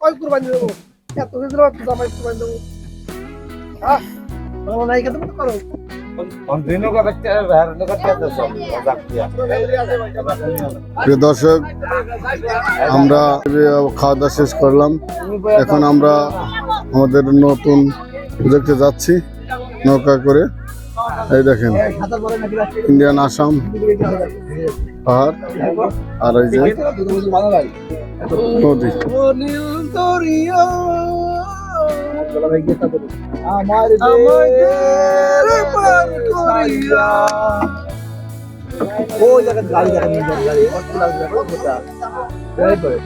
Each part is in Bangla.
কয় কুরবানি দেবো? এত কিছু জামাই কুরবানি দেবো। হ্যাঁ ভালো নাই কেন করো. প্রিয় দর্শক আমরা খাওয়া দাওয়া শেষ করলাম। এখন আমরা আমাদের নতুন প্রজেক্টে যাচ্ছি নৌকা করে। এই দেখেন ইন্ডিয়ান আসাম পাহাড়, আর এই যে নদী। ওই জায়গা গাড়ি দেখা নিয়ে গাড়ি কত লাগবে কত এই করে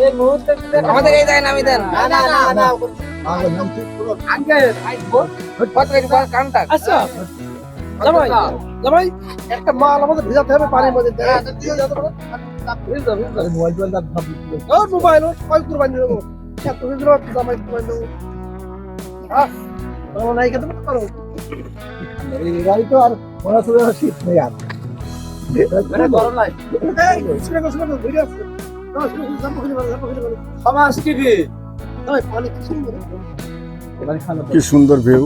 এই মুহূর্তে আমাদের এই জায়গায় নামি দেন না না না না আগে নাম ঠিক করো আঙ্কেল কত করে বল আচ্ছা জামাই জামাই একটা মাল আমাদের ভেজাতে হবে পানির মধ্যে মোবাইল টোবাইল দাও ভাব ওর মোবাইল ওর কয় কুরবানি দেবো এত কিছু জামাই কুরবানি দেবো হ্যাঁ নাই কেন করো এই তো আর মনে শীত নেই আর মানে গরম নাই সমাজ টিভি কি সুন্দর ভিউ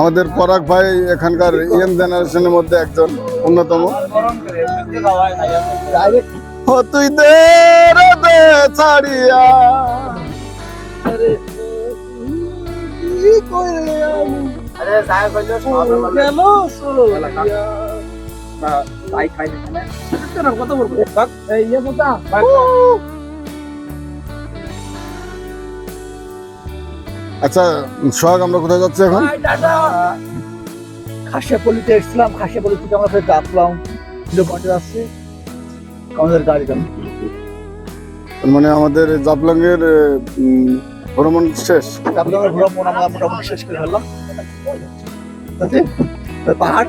আমাদের পরাগ ভাই এখানকার ইয়াং জেনারেশনের মধ্যে একজন অন্যতম। ও তুই দে ছাড়িয়া। আরে। কত এই ইয়ে মোটা আচ্ছা সোহাগ আমরা কোথায় যাচ্ছি এখন? খাসিয়াপল্লিতে এসেছিলাম খাসিয়াপল্লি থেকে আমরা ফের ডাকলাম কিলো পয়েন্টে আসছি আমাদের গাড়ি তার মানে আমাদের জাপলং এর ভ্রমণ শেষ। তারপরে আমরা ভ্রমণ আমরা মোটামুটি শেষ করে ফেললাম। পাহাড়।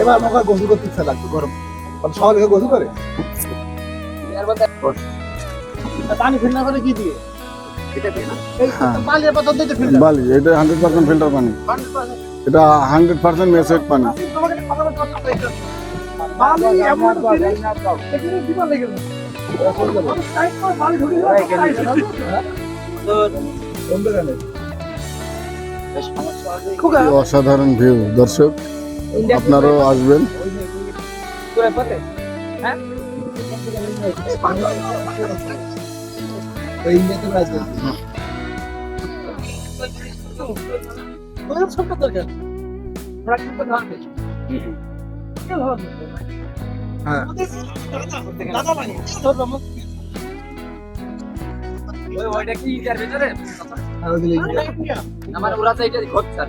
এবার আমাকে গোসল করতে ইচ্ছা লাগছে গরম। কারণ সকালে গোসল করে? পানি ফিল্টার করে কি দিয়ে? হ্যাঁ। বালি এটা হান্ড্রেড পার্সেন্ট ফিল্টার পানি। এটা হান্ড্রেড পার্সেন্ট মেসেজ পানি। এমন অসাধারণ ভিউ দর্শক। আপনারাও আসবেন। হ্যাঁ। ওইটা কি ওরা তো এটা ঘটছে আর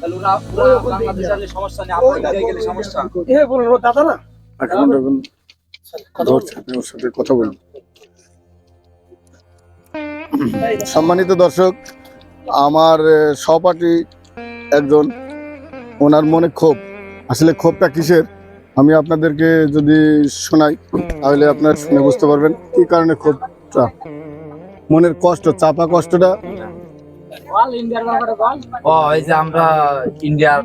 তাহলে ওরা ওরা বাংলাদেশে আসলে সমস্যা নেই আমরা ইন্ডিয়ায় গেলে সমস্যা? এ বলল দাদা না? এখন দেখুন ধরছে ওর সাথে কথা বলুন। সম্মানিত দর্শক আমার সহপাঠী একজন ওনার মনে ক্ষোভ। আসলে ক্ষোভটা কিসের? আমি আপনাদেরকে যদি শোনাই তাহলে আপনারা শুনে বুঝতে পারবেন কি কারণে ক্ষোভটা। মনের কষ্ট চাপা কষ্টটা? অল ইন্ডিয়ার ব্যাপারে বল। ও এই যে আমরা ইন্ডিয়ার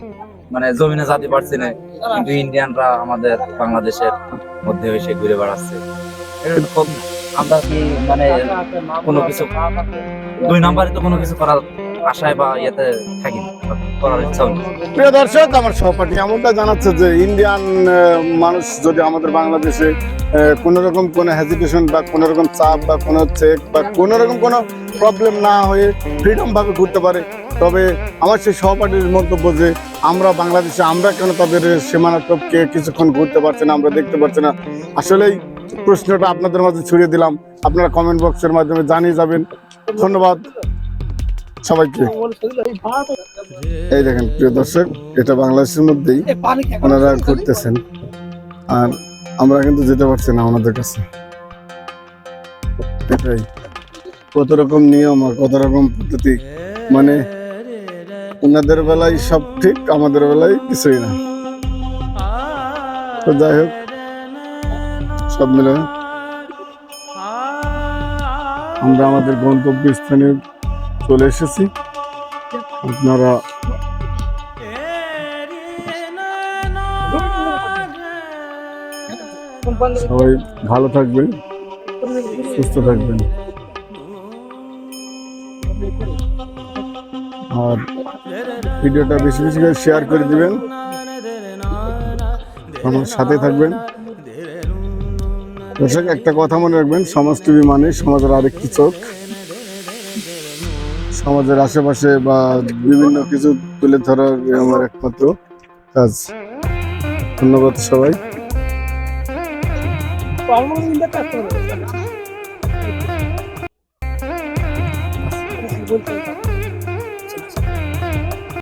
মানে জমিনে যাতে পারছি না কিন্তু ইন্ডিয়ানরা আমাদের বাংলাদেশের মধ্যে এসে ঘুরে বেড়াচ্ছে। খুব আমরা কি মানে কোনো কিছু দুই নাম্বারে তো কোনো কিছু করার আশায় বা ইয়েতে থাকি। করার ইচ্ছাও প্রিয় দর্শক, আমার সহপাঠী এমনটা জানাচ্ছে যে ইন্ডিয়ান মানুষ যদি আমাদের বাংলাদেশে কোনো রকম কোনো হেজিটেশন বা কোনো রকম চাপ বা কোনো চেক বা কোনো রকম কোনো প্রবলেম না হয়ে ফ্রিডম ভাবে ঘুরতে পারে, তবে আমার সেই সহপাঠীর মন্তব্য যে আমরা বাংলাদেশে, আমরা কেন তাদের সীমানা কিছুক্ষণ ঘুরতে পারছি না, আমরা দেখতে পারছি না? আসলেই প্রশ্নটা আপনাদের মাঝে ছড়িয়ে দিলাম। আপনারা কমেন্ট বক্সের মাধ্যমে জানিয়ে যাবেন। ধন্যবাদ। সবাইকে এই দেখেন, প্রিয় দর্শক, এটা বাংলাদেশের মধ্যেই ওনারা ঘুরতেছেন। আর আমরা কিন্তু যেতে পারছি না ওনাদের কাছে। এটাই। কত রকম নিয়ম আর কত রকম পদ্ধতি মানে ওনাদের বেলায় সব ঠিক, আমাদের বেলায় কিছুই না। তো যাই হোক, সব মিলে আমরা আমাদের গন্তব্যস্থানে চলে এসেছি। আপনারা সবাই ভালো থাকবেন, সুস্থ থাকবেন। আর ভিডিওটা বেশি বেশি করে শেয়ার করে দিবেন। আমার সাথে থাকবেন। একটা কথা মনে রাখবেন, সমাজ টিভি মানে সমাজের আরেকটি চোখ। সমাজের আশেপাশে বা বিভিন্ন কিছু তুলে ধরার আমার একমাত্র কাজ। ধন্যবাদ সবাই। বলতে